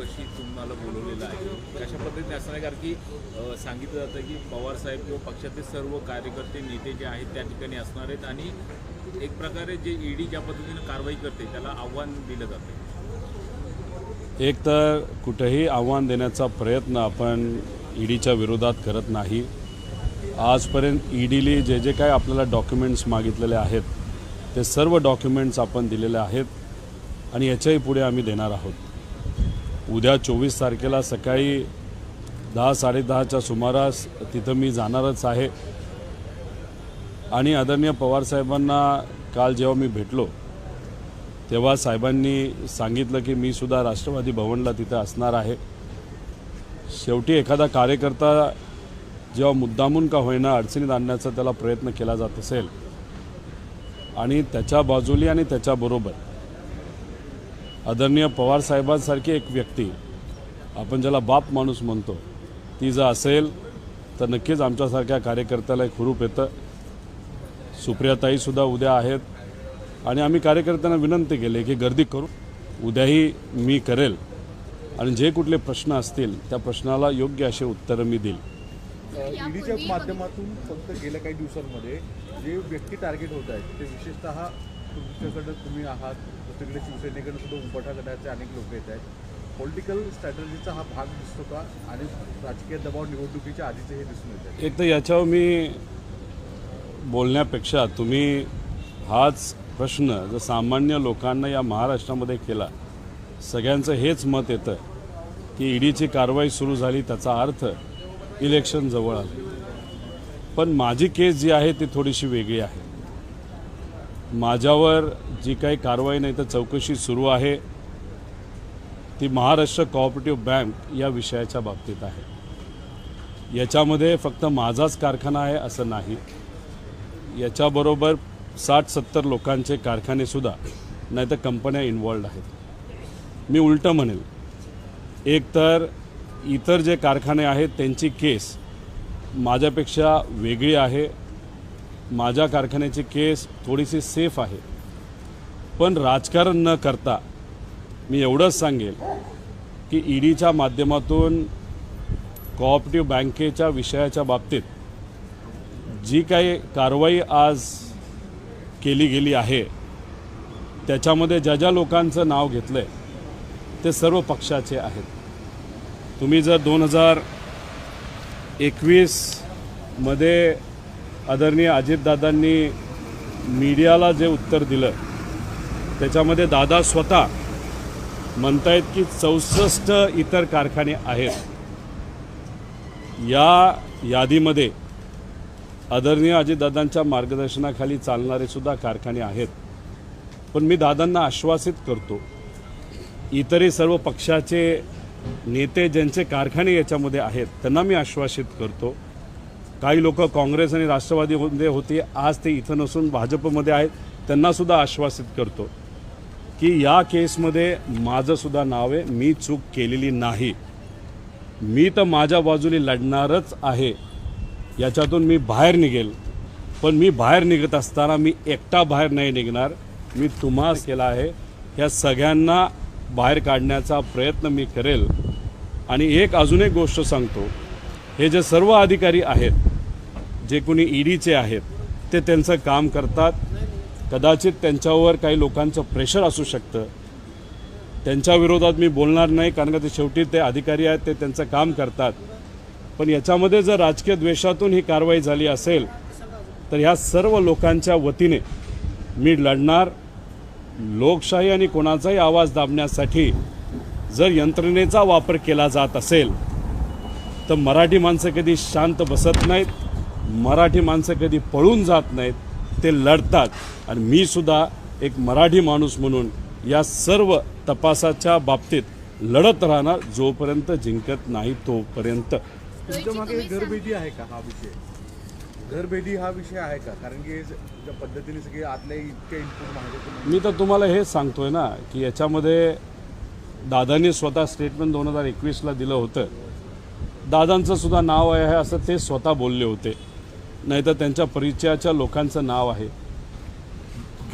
चौकशी तुम्हाला बोलवलेलं आहे? अशा पद्धतीने असं नाही कारण की सांगितलं जातं की पवार साहेब किंवा पक्षाचे सर्व कार्यकर्ते नेते जे आहेत त्या ठिकाणी असणार आहेत आणि एक प्रकारे जे ईडी ज्या पद्धतीनं कारवाई करते त्याला आव्हान दिलं जातं. एक तर कुठेही आव्हान देण्याचा प्रयत्न आपण ईडीच्या विरोधात करत नाही. आजपर्यंत ईडीली जे जे काय आपल्याला डॉक्युमेंट्स मागितलेले आहेत ते सर्व डॉक्युमेंट्स आपण दिलेले आहेत आणि याच्याही पुढे आम्ही देणार आहोत. उद्या चोवीस तारखेला सकाळी दहा साडेदहाच्या सुमारास तिथं मी जाणारच आहे. आणि आदरणीय पवारसाहेबांना काल जेव्हा मी भेटलो तेव्हा साहेबांनी सांगितलं की मी सुद्धा राष्ट्रवादी भवनला तिथं असणार आहे. शेवटी एखादा कार्यकर्ता जेव्हा मुद्दामून का होईना अडचणीत आणण्याचा त्याला प्रयत्न केला जात असेल आणि त्याच्या बाजूली आणि त्याच्याबरोबर आदरणीय पवार साहेबांसारखी एक व्यक्ती आपण ज्याला बाप माणूस म्हणतो ती जर असेल तर नक्कीच आमच्यासारख्या कार्यकर्त्याला एक हुरूप येतं. सुप्रियाताईसुद्धा उद्या आहेत. आणि आम्ही कार्यकर्त्यांना विनंती केली की गर्दी करू. उद्याही मी करेल. आणि जे कुठले प्रश्न असतील त्या प्रश्नाला योग्य असे उत्तरं मी देईल. ईडीच्या माध्यमातून फक्त गेल्या काही दिवसांमध्ये जे व्यक्ती टार्गेट होत आहेत ते विशेषतः तुमच्याकडं तुम्ही आहात. दुसरीकडे शिवसेनेकडे सुद्धा उंबठा गटाचे अनेक लोक येत आहेत. पॉलिटिकल स्ट्रॅटर्जीचा हा भाग दिसतो का? आणि राजकीय दबाव निवडणुकीच्या आधीचे हे दिसून येत आहे एक तर याच्यावर मी बोलण्यापेक्षा तुम्ही हाच प्रश्न जर सामान्य लोकांना या महाराष्ट्रामध्ये केला सगळ्यांचं हेच मत येतं की ईडीची कारवाई सुरू झाली त्याचा अर्थ इलेक्शन जवळ आले. पण माझी केस जी आहे ती थोडीशी वेगळी आहे. माझ्यावर जी काही कारवाई नाही तर चौकशी सुरू आहे ती महाराष्ट्र कॉऑपरेटिव्ह बँक या विषयाच्या बाबतीत आहे. याच्यामध्ये फक्त माझाच कारखाना आहे असं नाही. याच्याबरोबर साठ सत्तर लोकांचे कारखानेसुद्धा नाही तर कंपन्या इन्वॉल्ड आहेत. मी उलटं म्हणेल एक तर इतर जे कारखाने आहेत त्यांची केस माझ्यापेक्षा वेगळी आहे. माझ्या कारखान्याची केस थोडीशी सेफ आहे. पण राजकारण न करता मी एवढंच सांगेल की ईडीच्या माध्यमातून कोऑपरेटिव्ह बँकेच्या विषयाच्या बाबतीत जी काही कारवाई आज केली गेली आहे त्याच्यामध्ये ज्या ज्या लोकांचं नाव घेतलं आहे ते सर्व पक्षाचे आहेत. तुम्ही जर दोन हजार एकवीसमध्ये आदरणीय अजितदादांनी मीडियाला जे उत्तर दिलं त्याच्यामध्ये दादा स्वतः म्हणतायत की चौसष्ट इतर कारखाने आहेत. या यादीमध्ये आदरणीय अजितदादांच्या मार्गदर्शनाखाली चालणारे सुद्धा कारखाने आहेत. पण मी दादांना आश्वासित करतो इतरही सर्व पक्षाचे नेते ज्यांचे कारखाने याच्यामध्ये आहेत त्यांना मी आश्वासित करतो काही लोक काँग्रेस आणि राष्ट्रवादीमध्ये होते आज ते इथं नसून भाजपमध्ये आहेत त्यांनासुद्धा आश्वासित करतो की या केसमध्ये माझंसुद्धा नाव आहे मी चूक केलेली नाही. मी तर माझ्या बाजूने लढणारच आहे याच्यातून मी बाहेर निघेल. पण मी बाहेर निघत असताना मी एकटा बाहेर नाही निघणार. मी तुम्हास केला आहे ह्या सगळ्यांना बाहेर काढण्याचा प्रयत्न मी करेल. आणि एक अजून एक गोष्ट सांगतो. हे जे सर्व अधिकारी आहेत जे कोणी ईडीचे आहेत ते त्यांचं काम करतात. कदाचित त्यांच्यावर काही लोकांचं प्रेशर असू शकतं. त्यांच्या विरोधात मी बोलणार नाही कारण का ते शेवटी ते अधिकारी आहेत ते त्यांचं काम करतात. पण याच्यामध्ये जर राजकीय द्वेषातून ही कारवाई झाली असेल तर ह्या सर्व लोकांच्या वतीने मी लढणार. लोकशाही आणि कोणाचाही आवाज दाबण्यासाठी जर यंत्रणेचा वापर केला जात असेल तर मराठी माणसं कधी शांत बसत नाहीत. मराठी माणसं कधी पळून जात नाहीत ते लढतात. आणि मी सुद्धा एक मराठी माणूस म्हणून या सर्व तपासाच्या बाबतीत लढत राहणार जोपर्यंत जिंकत नाही तोपर्यंत. तुमच्या मागे घरभेटी आहे का हा विषय? घरभेटी हा विषय आहे का? कारण की ज्या पद्धतीने सगळे आतल्या इतके इनपुट मागे मी तर तुम्हाला हेच सांगतोय ना की याच्यामध्ये दादांनी स्वतः स्टेटमेंट दोन हजार एकवीसला दिलं होतं. दादांचं सुद्धा नाव आहे असं ते स्वतः बोलले होते. नाहीतर त्यांच्या परिचयाच्या लोकांचं नाव आहे.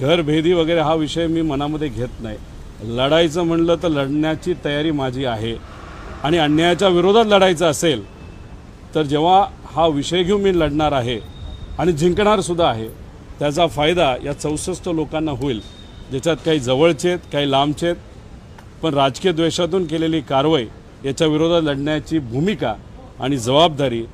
घरभेदी वगैरे हा विषय मी मनामध्ये घेत नाही. लढायचं म्हणलं तर लढण्याची तयारी माझी आहे. आणि अन्यायाच्या विरोधात लढायचं असेल तर जेव्हा हा विषय घेऊन मी लढणार आहे आणि जिंकणारसुद्धा आहे त्याचा फायदा या चौसष्ट लोकांना होईल. ज्याच्यात काही जवळचे आहेत काही लांबचे आहेत. पण राजकीय द्वेषातून केलेली कारवाई याच्या विरोधात लढण्याची भूमिका आणि जबाबदारी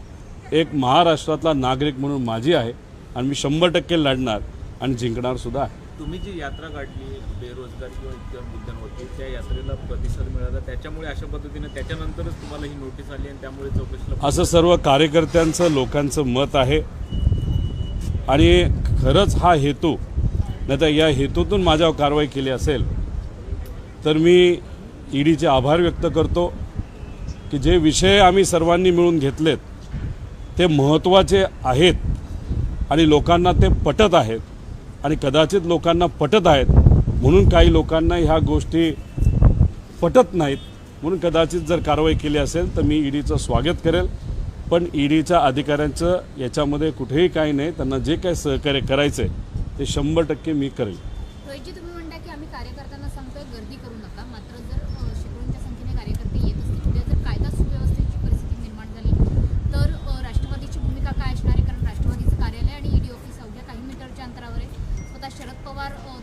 एक महाराष्ट्रातला नागरिक म्हणून माझी आहे आणि मी शंभर टक्के लढणार आणि जिंकणार सुद्धा आहे. तुम्ही जी यात्रा काढली बेरोजगार किंवा इतर मुद्द्यांवरती त्या यात्रेला प्रतिसाद मिळाला त्याच्यामुळे अशा पद्धतीने त्याच्यानंतरच तुम्हाला ही नोटीस आली आणि त्यामुळे चौकशीला असं सर्व कार्यकर्त्यांचं लोकांचं मत आहे. आणि खरंच हा हेतू नाही तर या हेतूतून माझ्यावर कारवाई केली असेल तर मी ईडीचे आभार व्यक्त करतो की जे विषय आम्ही सर्वांनी मिळून घेतलेत ते महत्त्वाचे आहेत आणि लोकांना ते पटत आहेत आणि कदाचित लोकांना पटत आहेत म्हणून काही लोकांना ह्या गोष्टी पटत नाहीत म्हणून कदाचित जर कारवाई केली असेल तर मी ईडीचं स्वागत करेल. पण ईडीच्या अधिकाऱ्यांचं याच्यामध्ये कुठेही काही नाही. त्यांना जे काही सहकार्य करायचं आहे ते शंभर टक्के मी करेल. तुम्ही म्हणता की आम्ही कार्यकर्त्यांना सांगतोय गर्दी करू नका. मात्र जर शेकडोंच्या संख्येने कार्यकर्ते येत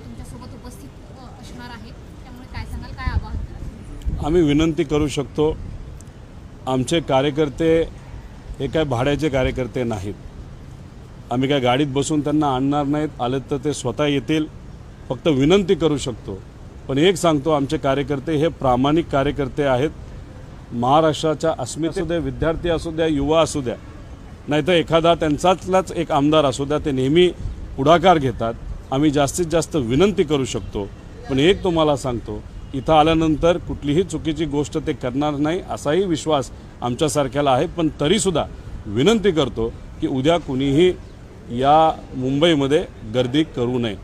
तुमच्यासोबत उपस्थित असणार आहेत त्यामुळे काय सांगाल काय आवाहन आम्ही विनंती करू शकतो आमचे कार्यकर्ते हे काय भाड्याचे कार्यकर्ते नाहीत. आम्ही काय गाडीत बसून त्यांना आणणार नाहीत आले तर ते स्वतः येतील. फक्त विनंती करू शकतो. पण एक सांगतो आमचे कार्यकर्ते हे प्रामाणिक कार्यकर्ते आहेत. महाराष्ट्राच्या अस्मिते असू द्या विद्यार्थी असू द्या युवा असू द्या. नाहीतर एखादा त्यांचातलाच एक आमदार असू द्या ते नेहमी पुढाकार घेतात. आम्ही जास्तीत जास्त विनंती करू शकतो. पण एक तुम्हाला सांगतो इथं आल्यानंतर कुठलीही चुकीची गोष्ट ते करणार नाही असाही विश्वास आमच्यासारख्याला आहे. पण तरीसुद्धा विनंती करतो की उद्या कुणीही या मुंबईमध्ये गर्दी करू नये.